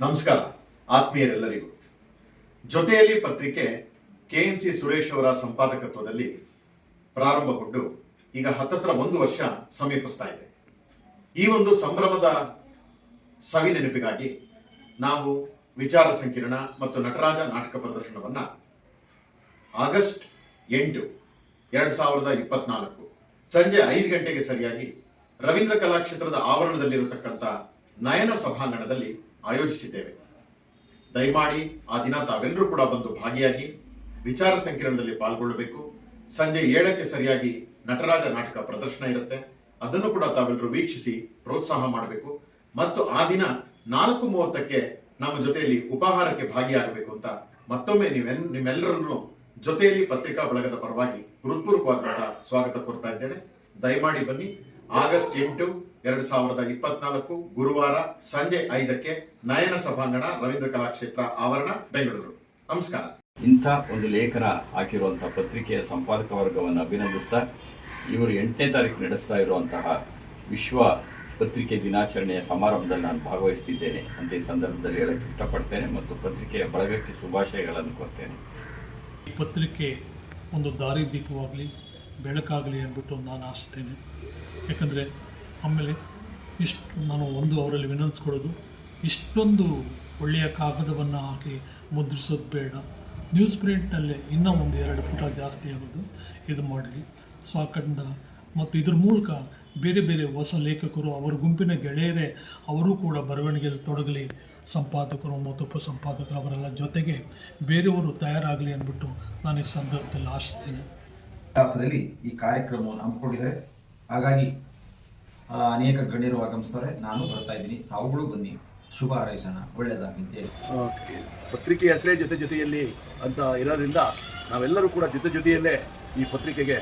ನಮಸ್ಕಾರ, ಆತ್ಮೀಯರೆಲ್ಲರಿಗೂ. ಜೊತೆಯಲ್ಲಿ ಪತ್ರಿಕೆ ಕೆಎನ್ಸಿ ಸುರೇಶ್ ಅವರ ಸಂಪಾದಕತ್ವದಲ್ಲಿ ಪ್ರಾರಂಭಗೊಂಡು ಈಗ ಹತ್ತತ್ರ ಒಂದು ವರ್ಷ ಸಮೀಪಿಸ್ತಾ ಇದೆ. ಈ ಒಂದು ಸಂಭ್ರಮದ ಸವಿ ನೆನಪಿಗಾಗಿ ನಾವು ವಿಚಾರ ಸಂಕಿರಣ ಮತ್ತು ನಟರಾಜ ನಾಟಕ ಪ್ರದರ್ಶನವನ್ನು ಆಗಸ್ಟ್ ಎಂಟು ಎರಡು ಸಾವಿರದ ಇಪ್ಪತ್ನಾಲ್ಕು ಸಂಜೆ ಐದು ಗಂಟೆಗೆ ಸರಿಯಾಗಿ ರವೀಂದ್ರ ಕಲಾಕ್ಷೇತ್ರದ ಆವರಣದಲ್ಲಿರತಕ್ಕಂಥ ನಯನ ಸಭಾಂಗಣದಲ್ಲಿ ಆಯೋಜಿಸಿದ್ದೇವೆ. ದಯಮಾಡಿ ಆ ದಿನ ತಾವೆಲ್ಲರೂ ಕೂಡ ಬಂದು ಭಾಗಿಯಾಗಿ ವಿಚಾರ ಸಂಕಿರಣದಲ್ಲಿ ಪಾಲ್ಗೊಳ್ಳಬೇಕು. ಸಂಜೆ ಏಳಕ್ಕೆ ಸರಿಯಾಗಿ ನಟರಾಜ ನಾಟಕ ಪ್ರದರ್ಶನ ಇರುತ್ತೆ. ಅದನ್ನು ಕೂಡ ತಾವೆಲ್ಲರೂ ವೀಕ್ಷಿಸಿ ಪ್ರೋತ್ಸಾಹ ಮಾಡಬೇಕು. ಮತ್ತು ಆ ದಿನ ನಾಲ್ಕು ಮೂವತ್ತಕ್ಕೆ ನಮ್ಮ ಜೊತೆಯಲ್ಲಿ ಉಪಾಹಾರಕ್ಕೆ ಭಾಗಿಯಾಗಬೇಕು ಅಂತ ಮತ್ತೊಮ್ಮೆ ನೀವೆಲ್, ನಿಮ್ಮೆಲ್ಲರನ್ನು ಜೊತೆಯಲ್ಲಿ ಪತ್ರಿಕಾ ಬಳಗದ ಪರವಾಗಿ ಹೃತ್ಪೂರ್ವಕವಾದಂತಹ ಸ್ವಾಗತ ಕೊಡ್ತಾ ಇದ್ದೇನೆ. ದಯಮಾಡಿ ಬನ್ನಿ. ಆಗಸ್ಟ್ ಎಂಟು ಎರಡು ಸಾವಿರದ ಇಪ್ಪತ್ನಾಲ್ಕು ಗುರುವಾರ ಸಂಜೆ ಐದಕ್ಕೆ ನಯನ ಸಭಾಂಗಣ ರವೀಂದ್ರ ಕಲಾಕ್ಷೇತ್ರ ಆವರಣ ಬೆಂಗಳೂರು. ನಮಸ್ಕಾರ. ಇಂಥ ಒಂದು ಲೇಖನ ಹಾಕಿರುವಂಥ ಪತ್ರಿಕೆಯ ಸಂಪಾದಕ ವರ್ಗವನ್ನು ಅಭಿನಂದಿಸ್ತಾ ಇವರು ಎಂಟನೇ ತಾರೀಕು ನಡೆಸ್ತಾ ಇರುವಂತಹ ವಿಶ್ವ ಪತ್ರಿಕೆ ದಿನಾಚರಣೆಯ ಸಮಾರಂಭದಲ್ಲಿ ನಾನು ಭಾಗವಹಿಸ್ತಿದ್ದೇನೆ. ಅಂತ ಈ ಸಂದರ್ಭದಲ್ಲಿ ಹೇಳಕ್ಕೆ ಇಷ್ಟಪಡ್ತೇನೆ ಮತ್ತು ಪತ್ರಿಕೆಯ ಬಳಗಕ್ಕೆ ಶುಭಾಶಯಗಳನ್ನು ಕೊಡ್ತೇನೆ ಈ ಪತ್ರಿಕೆ ಒಂದು ದಾರಿದೀಪವಾಗಲಿ ಬೆಳಕಾಗಲಿ ಅಂದ್ಬಿಟ್ಟು ನಾನು ಆಶಿಸ್ತೇನೆ. ಯಾಕಂದರೆ ಆಮೇಲೆ ಇಷ್ಟು ನಾನು ಒಂದು ಅವರಲ್ಲಿ ವಿನಂತಿಸ್ಕೊಳ್ಳೋದು, ಇಷ್ಟೊಂದು ಒಳ್ಳೆಯ ಕಾಗದವನ್ನು ಹಾಕಿ ಮುದ್ರಿಸೋದು ಬೇಡ. ನ್ಯೂಸ್ ಪ್ರಿಂಟ್ನಲ್ಲೇ ಇನ್ನೂ ಒಂದು ಎರಡು ಪುಟ ಜಾಸ್ತಿ ಆಗೋದು ಇದು ಮಾಡಲಿ. ಸೊ ಸಾಕಂದ ಮತ್ತು ಇದ್ರ ಮೂಲಕ ಬೇರೆ ಬೇರೆ ಹೊಸ ಲೇಖಕರು, ಅವರ ಗುಂಪಿನ ಗೆಳೆಯರೇ, ಅವರು ಕೂಡ ಬರವಣಿಗೆಯಲ್ಲಿ ತೊಡಗಲಿ. ಸಂಪಾದಕರು ಮತ್ತು ಉಪಸಂಪಾದಕರು ಅವರೆಲ್ಲ ಜೊತೆಗೆ ಬೇರೆಯವರು ತಯಾರಾಗಲಿ ಅಂದ್ಬಿಟ್ಟು ನಾನು ಈ ಸಂದರ್ಭದಲ್ಲಿ ಆಶಿಸ್ತೇನೆ. ವಿಕಾಸದಲ್ಲಿ ಈ ಕಾರ್ಯಕ್ರಮವನ್ನು ಹಮ್ಮಿಕೊಂಡಿದ್ದಾರೆ. ಹಾಗಾಗಿ ಅನೇಕ ಗಣ್ಯರು ಆಗಮಿಸ್ತಾರೆ ನಾನು ಬರ್ತಾ ಇದ್ದೀನಿ. ತಾವುಗಳು ಬನ್ನಿ. ಶುಭ ಹಾರೈಸೋಣ. ಒಳ್ಳೆಯದಾಗಿ ಅಂತೇಳಿ ಪತ್ರಿಕೆ ಹೆಸರೇ ಜೊತೆ ಜೊತೆಯಲ್ಲಿ ಅಂತ ಇರೋದ್ರಿಂದ ನಾವೆಲ್ಲರೂ ಕೂಡ ಜೊತೆ ಜೊತೆಯಲ್ಲೇ ಈ ಪತ್ರಿಕೆಗೆ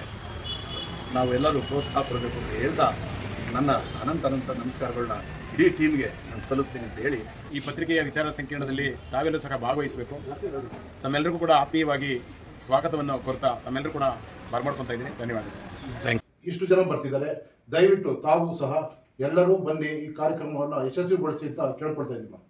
ನಾವೆಲ್ಲರೂ ಪ್ರೋತ್ಸಾಹ ಕೊಡಬೇಕು ಅಂತ ಹೇಳ್ತಾ ನನ್ನ ಅನಂತ ಅನಂತ ನಮಸ್ಕಾರಗಳನ್ನ ಇಡೀ ಟೀಮ್ಗೆ ನಾನು ಸಲ್ಲಿಸ್ತೀನಿ ಅಂತ ಹೇಳಿ ಈ ಪತ್ರಿಕೆಯ ವಿಚಾರ ಸಂಕಿರಣದಲ್ಲಿ ತಾವೆಲ್ಲರೂ ಸಹ ಭಾಗವಹಿಸಬೇಕು. ತಮ್ಮೆಲ್ಲರಿಗೂ ಕೂಡ ಆತ್ಮೀಯವಾಗಿ ಸ್ವಾಗತವನ್ನು ಕೋರ್ತಾ ತಮ್ಮೆಲ್ಲರೂ ಕೂಡ ಬರ್ಮಾಡ್ಕೊತಾ ಇದ್ದೀನಿ. ಧನ್ಯವಾದಗಳು. ಇಷ್ಟು ಜನ ಬರ್ತಿದ್ದಾರೆ. ದಯವಿಟ್ಟು ತಾವು ಸಹ ಎಲ್ಲರೂ ಬಂದು ಈ ಕಾರ್ಯಕ್ರಮವನ್ನು ಯಶಸ್ವಿಗೊಳಿಸಿ ಅಂತ ಕೇಳ್ಕೊಳ್ತಾ ಇದ್ದೀವಿ